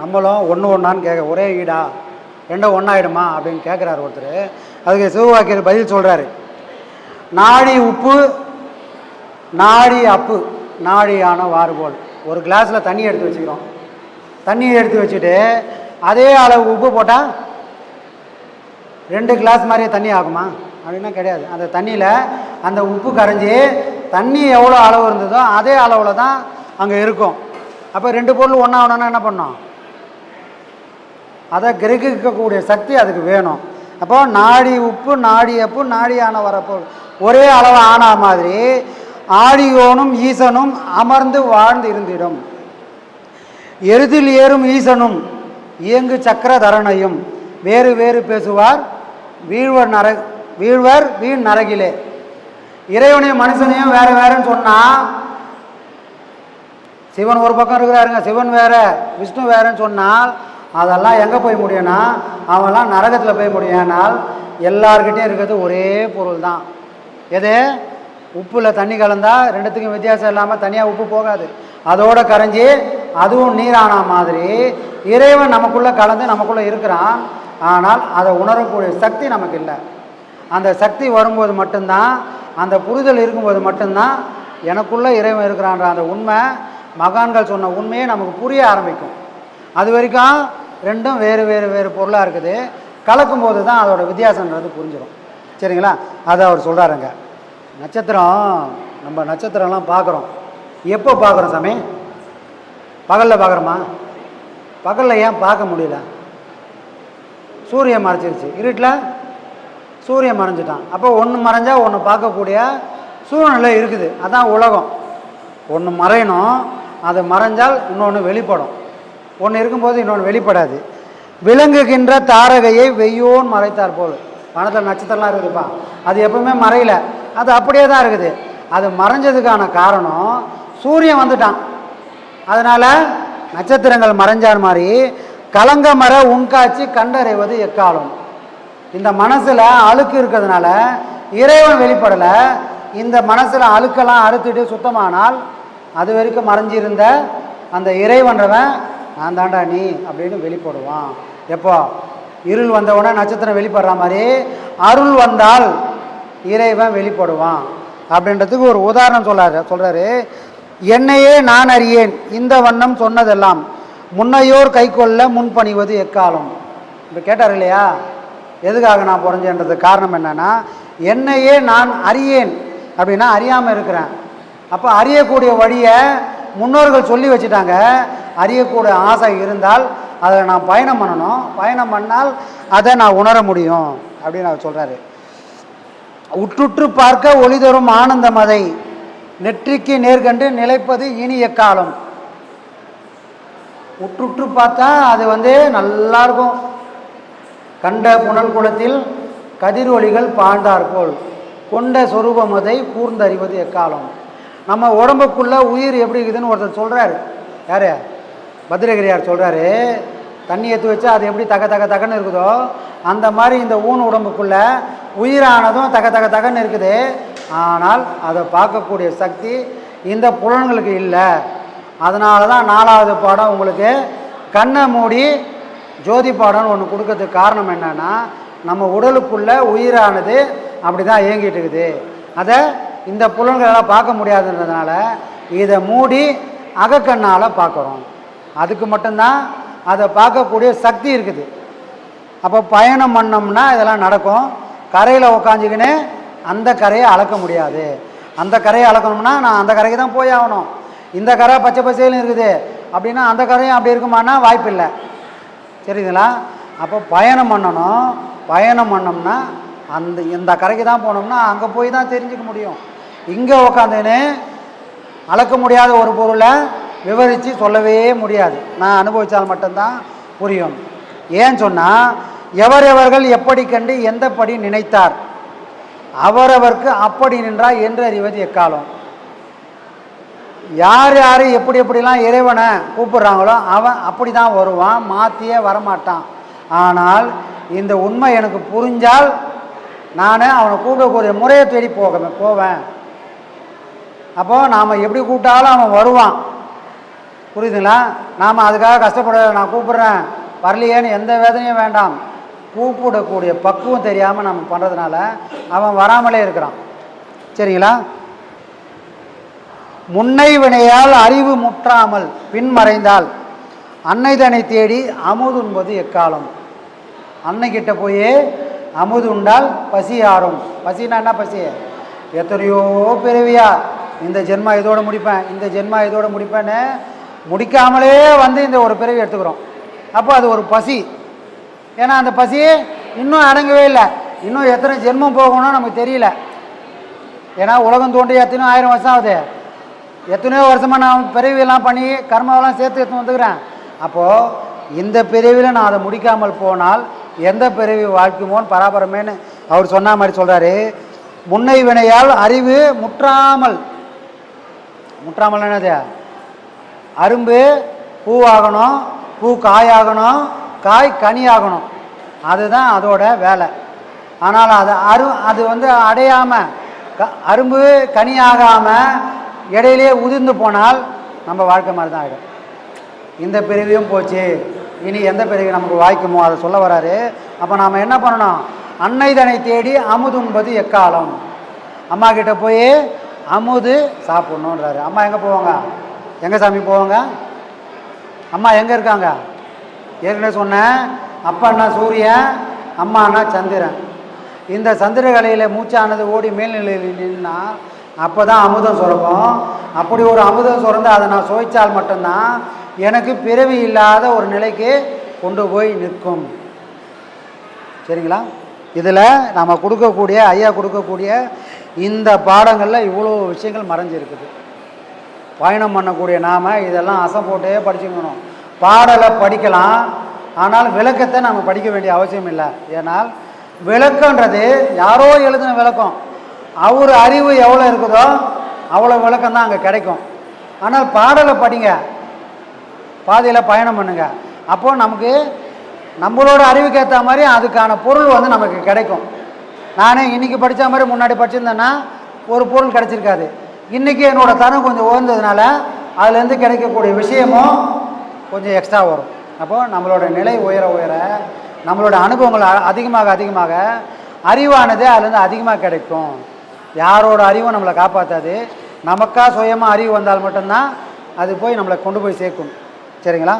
நம்மளும் ஒன்று ஒன்றான்னு கேட்க ஒரே ஈடா? ரெண்டும் ஒன்றாயிடுமா அப்படின்னு கேட்குறாரு ஒருத்தர். அதுக்கு சிவவாக்கியர் பதில் சொல்கிறாரு நாடி உப்பு நாடி அப்பு நாடியான வாறுபோல் ஒரு கிளாஸில் தண்ணி எடுத்து வச்சுக்கிறோம். தண்ணி எடுத்து வச்சுட்டு அதே அளவு உப்பு போட்டால் ரெண்டு கிளாஸ் மாதிரியே தண்ணி ஆகுமா? அப்படின்னா கிடையாது. அந்த தண்ணியில் அந்த உப்பு கரைஞ்சி தண்ணி எவ்வளோ அளவு இருந்ததோ அதே அளவில் தான் அங்கே இருக்கும். அப்போ ரெண்டு பொருள் ஒன்றா ஒன்றுனா என்ன பண்ணோம் அதை கிரகிக்கக்கூடிய சக்தி அதுக்கு வேணும். அப்போ நாடி உப்பு நாடி அப்பு நாடியான வரப்போ ஒரே அளவு ஆனா மாதிரி ஆடியோனும் ஈசனும் அமர்ந்து வாழ்ந்து இருந்திடும். எருதில் ஏறும் ஈசனும் இயங்கு சக்கர தரணையும். வேறு வேறு பேசுவார் வீழ்வர் நர வீழ்வர் வீண் நரகிலே. இறைவனையும் மனுஷனையும் வேறு வேறுன்னு சொன்னால் சிவன் ஒரு பக்கம் இருக்கிறாருங்க சிவன் வேற விஷ்ணு வேறன்னு சொன்னால் அதெல்லாம் எங்கே போய் முடியும்னா அவன்லாம் நரகத்தில் போய் முடியும் ஏனால் எல்லார்கிட்டையும் இருக்கிறது ஒரே பொருள் தான் எது? உப்பில் தண்ணி கலந்தா ரெண்டுத்துக்கும் வித்தியாசம் இல்லாமல் தனியாக உப்பு போகாது. அதோடு கரைஞ்சி அதுவும் நீரான மாதிரி இறைவன் நமக்குள்ளே கலந்து நமக்குள்ளே இருக்கிறான். ஆனால் அதை உணரக்கூடிய சக்தி நமக்கு இல்லை. அந்த சக்தி வரும்போது மட்டும்தான் அந்த புரிதல் இருக்கும்போது மட்டும்தான் எனக்குள்ளே இறைவன் இருக்கிறான்ற அந்த உண்மை மகான்கள் சொன்ன உண்மையே நமக்கு புரிய ஆரம்பிக்கும். அது வரைக்கும் ரெண்டும் வேறு வேறு வேறு பொருளாக இருக்குது. கலக்கும்போது தான் அதோட வித்தியாசன்றது புரிஞ்சிடும் சரிங்களா? அதை அவர் சொல்கிறாருங்க நட்சத்திரம் நம்ம நட்சத்திரம்லாம் பார்க்குறோம். எப்போ பார்க்குறோம் சாமி? பகலில் பார்க்குறோமா? பகலில் ஏன் பார்க்க முடியல? சூரியன் மறைச்சிருச்சு இருட்டில்? சூரியன் மறைஞ்சிட்டான். அப்போ ஒன்று மறைஞ்சா ஒன்று பார்க்கக்கூடிய சூழ்நிலை இருக்குது. அதான் உலகம். ஒன்று மறையணும். அது மறைஞ்சால் இன்னொன்று வெளிப்படும். ஒன்று இருக்கும்போது இன்னொன்று வெளிப்படாது. விளங்குகின்ற தாரகையை வெய்யோன் மறைத்தார் போல். வானத்தில் நட்சத்திரம்லாம் இருக்குதுப்பா. அது எப்பவுமே மறையல. அது அப்படியே தான் இருக்குது. அது மறைஞ்சதுக்கான காரணம் சூரியன் வந்துட்டான். அதனால் நட்சத்திரங்கள் மறைஞ்சார் மாதிரி கலங்க மர உண்காட்சி கண்டறிவது எக்காலம்? இந்த மனசில் அழுக்கு இருக்கிறதுனால இறைவன் வெளிப்படலை. இந்த மனசில் அழுக்கெல்லாம் அறுத்துட்டு சுத்தமானால் அது வரைக்கும் மறைஞ்சிருந்த அந்த இறைவன்றவன் நான் தாண்டா நீ அப்படின்னு வெளிப்படுவான். எப்போ இருள் வந்தவுடனே நட்சத்திரம் வெளிப்படுற மாதிரி அருள் வந்தால் இறைவன் வெளிப்படுவான். அப்படின்றதுக்கு ஒரு உதாரணம் சொல்லாரு சொல்கிறாரு என்னையே நான் அறியேன் இந்த வண்ணம் சொன்னதெல்லாம் முன்னையோர் கைக்கொள்ள முன்பணிவது எக்காலம்? இப்போ கேட்டார் இல்லையா? எதுக்காக நான் புரிஞ்சேன்றது காரணம் என்னென்னா என்னையே நான் அறியேன் அப்படின்னா அறியாமல் இருக்கிறேன். அப்போ அறியக்கூடிய வழியை முன்னோர்கள் சொல்லி வச்சுட்டாங்க. அறியக்கூடிய ஆசை இருந்தால் அதை நான் பயணம் பண்ணணும். பயணம் பண்ணால் அதை நான் உணர முடியும் அப்படின்னு அவர் சொல்கிறாரு உற்றுற்று பார்க்க ஒளி தரும் ஆனந்த மதை நெற்றிக்கு நேர்கண்டு நிலைப்பது இனி எக்காலம் உற்றுற்று பார்த்தா அது வந்து நல்லா இருக்கும். கண்ட புனல் குளத்தில் கதிர் ஒளிகள் பாழ்ந்தார்போல் கொண்ட சொரூபமதை கூர்ந்தறிவது எக்காலம். நம்ம உடம்புக்குள்ள உயிர் எப்படி இருக்குதுன்னு ஒருத்தர் சொல்கிறாரு யார்? பத்ரகிரியார் சொல்கிறாரு தண்ணி எடுத்து வச்சா அது எப்படி தக தக தகன்னு இருக்குதோ அந்த மாதிரி இந்த ஊன் உடம்புக்குள்ளே உயிரானதும் தக தக தகன்னு இருக்குது. ஆனால் அதை பார்க்கக்கூடிய சக்தி இந்த புலன்களுக்கு இல்லை. அதனால தான் நாலாவது பாடம் உங்களுக்கு கண்ணை மூடி ஜோதி பாடம்னு ஒன்று கொடுக்கறதுக்கு காரணம் என்னென்னா நம்ம உடலுக்குள்ளே உயிரானது அப்படி தான் இயங்கிட்டு இருக்குது. அதை இந்த புலன்களெல்லாம் பார்க்க முடியாதுன்றதுனால இதை மூடி அகக்கண்ணால் பார்க்குறோம். அதுக்கு மட்டும்தான் அதை பார்க்கக்கூடிய சக்தி இருக்குது. அப்போ பயணம் பண்ணோம்னா இதெல்லாம் நடக்கும். கரையில் உக்காஞ்சிக்கினே அந்த கரையை அளக்க முடியாது. அந்த கரையை அளக்கணும்னா நான் அந்த கரைக்கு தான் போய் ஆகணும். இந்த கரை பச்சை பசையிலும் இருக்குது. அப்படின்னா அந்த கரையும் அப்படி இருக்குமானா வாய்ப்பில்லை. சரிங்களா அப்போ பயணம் பண்ணணும். பயணம் பண்ணோம்னா அந்த இந்த கரைக்கு தான் போனோம்னா அங்கே போய் தான் தெரிஞ்சுக்க முடியும். இங்கே உக்காந்துன்னு அளக்க முடியாத ஒரு பொருளை விவரித்து சொல்லவே முடியாது. நான் அனுபவித்தால் மட்டும்தான் புரியும். ஏன் சொன்னால் எவரெவர்கள் எப்படி கண்டு எந்தப்படி நினைத்தார்? அவரவர்க்கு அப்படி நின்றார் என்று அறிவது எக்காலம்? யார் யார் எப்படி எப்படிலாம் இறைவனை கூப்பிடுறாங்களோ அவன் அப்படி தான் வருவான் மாற்றியே வரமாட்டான். ஆனால் இந்த உண்மை எனக்கு புரிஞ்சால் நான் அவனை கூப்பிடக்கூடிய முறையை தேடி போக போவேன். அப்போது நாம் எப்படி கூப்பிட்டாலும் அவன் வருவான். புரியுதுங்களா? நாம் அதுக்காக கஷ்டப்பட நான் கூப்பிட்றேன். வரலையேன்னு எந்த வேதனையும் வேண்டாம். கூப்பிடக்கூடிய பக்குவம் தெரியாமல் நம்ம பண்ணுறதுனால அவன் வராமலே இருக்கிறான். சரிங்களா? முன்னை வினையால் அறிவு முற்றாமல் பின்மறைந்தால் அன்னைதனை தேடி அமுதுண்பது எக்காலம்? அன்னைக்கிட்ட போய் அமுது உண்டால் பசி ஆறும். பசினா என்ன பசி? எத்தனையோ பிறவியா. இந்த ஜென்மா இதோடு முடிப்பேன் இந்த ஜென்மா இதோடு முடிப்பேன்னு முடிக்காமலே வந்து இந்த ஒரு பிறவி எடுத்துக்கிறோம். அப்போ அது ஒரு பசி. ஏன்னா அந்த பசி இன்னும் அடங்கவே இல்லை. இன்னும் எத்தனை ஜென்மம் போகணும்னு நமக்கு தெரியல. ஏன்னா உலகம் தோன்றி எத்தனையோ ஆயிரம் வருஷம் ஆகுது. எத்தனையோ வருஷமாக நான் பிறவியெல்லாம் பண்ணி கர்மாவெல்லாம் சேர்த்து எடுத்து வந்துக்கிறேன். அப்போது இந்த பிறவியில் நான் அதை முடிக்காமல் போனால் எந்த பிறவி வாழ்க்குமோன்னு பராபரமேன்னு அவர் சொன்ன மாதிரி சொல்கிறாரு முன்னை வினையால் அறிவு முற்றாமல். முற்றாமல் என்னது? அரும்பு பூவாகணும் பூ காயாகணும் காய் கனியாகணும். அதுதான் அதோட வேலை. ஆனால் அது அரு அது வந்து அடையாமல் க அரும்பு கனியாகாமல் இடையிலேயே உதிர்ந்து போனால் நம்ம வாழ்க்கை மாதிரி தான் ஆகிடும் இந்த பிறவியும் போச்சு. இனி எந்த பிரிவு நமக்கு வாய்க்குமோ அதை சொல்ல வராரு. அப்போ நாம் என்ன பண்ணணும்? அன்னைதனை தேடி அமுதுன்பது எக்காலம். அம்மா கிட்ட போய் அமுது சாப்பிட்ணுன்றாரு அம்மா எங்கே போவாங்க? எங்கே சாமி போவாங்க? அம்மா எங்கே இருக்காங்க? ஏற்கனவே சொன்னேன். அப்பா அண்ணா சூரியன் அம்மானா சந்திரன். இந்த சந்திரகலையில் மூச்சானது ஓடி மேல்நிலையில் நின்னா அப்போ தான் அமுதம் சுரக்கும். அப்படி ஒரு அமுதம் சுரந்து அதை நான் சுவைச்சால் மட்டும்தான் எனக்கு பிறவி இல்லாத ஒரு நிலைக்கு கொண்டு போய் நிற்கும். சரிங்களா? இதில் நம்ம கொடுக்கக்கூடிய ஐயா கொடுக்கக்கூடிய இந்த பாடங்களில் இவ்வளோ விஷயங்கள் மறைஞ்சிருக்குது. பயணம் பண்ணக்கூடிய நாம் இதெல்லாம் அசை போட்டே படிச்சுக்கணும். பாடலை படிக்கலாம். ஆனால் விளக்கத்தை நம்ம படிக்க வேண்டிய அவசியம் இல்லை. ஏன்னால் விளக்கன்றது யாரோ எழுதின விளக்கம். அவர் அறிவு எவ்வளோ இருக்குதோ அவ்வளோ விளக்கம் தான் அங்கே கிடைக்கும். ஆனால் பாடலை படிங்க. பாதையில் பயணம் பண்ணுங்க. அப்போ நமக்கு நம்மளோட அறிவுக்கு ஏற்ற மாதிரி அதுக்கான பொருள் வந்து நமக்கு கிடைக்கும். நானே இன்னைக்கு படித்த மாதிரி முன்னாடி படிச்சிருந்தேன்னா ஒரு பொருள் கிடச்சிருக்காது. இன்றைக்கி என்னோட தரம் கொஞ்சம் உயர்ந்ததுனால அதுலேருந்து கிடைக்கக்கூடிய விஷயமும் கொஞ்சம் எக்ஸ்ட்ரா வரும். அப்போது நம்மளோட நிலை உயர உயர நம்மளோட அனுபவங்கள் அதிகமாக அதிகமாக அறிவானது அதுலேருந்து அதிகமாக கிடைக்கும். யாரோட அறிவும் நம்மளை காப்பாற்றாது நமக்காக சுயமாக அறிவு வந்தால் மட்டும்தான் அது போய் நம்மளை கொண்டு போய் சேர்க்கும். சரிங்களா?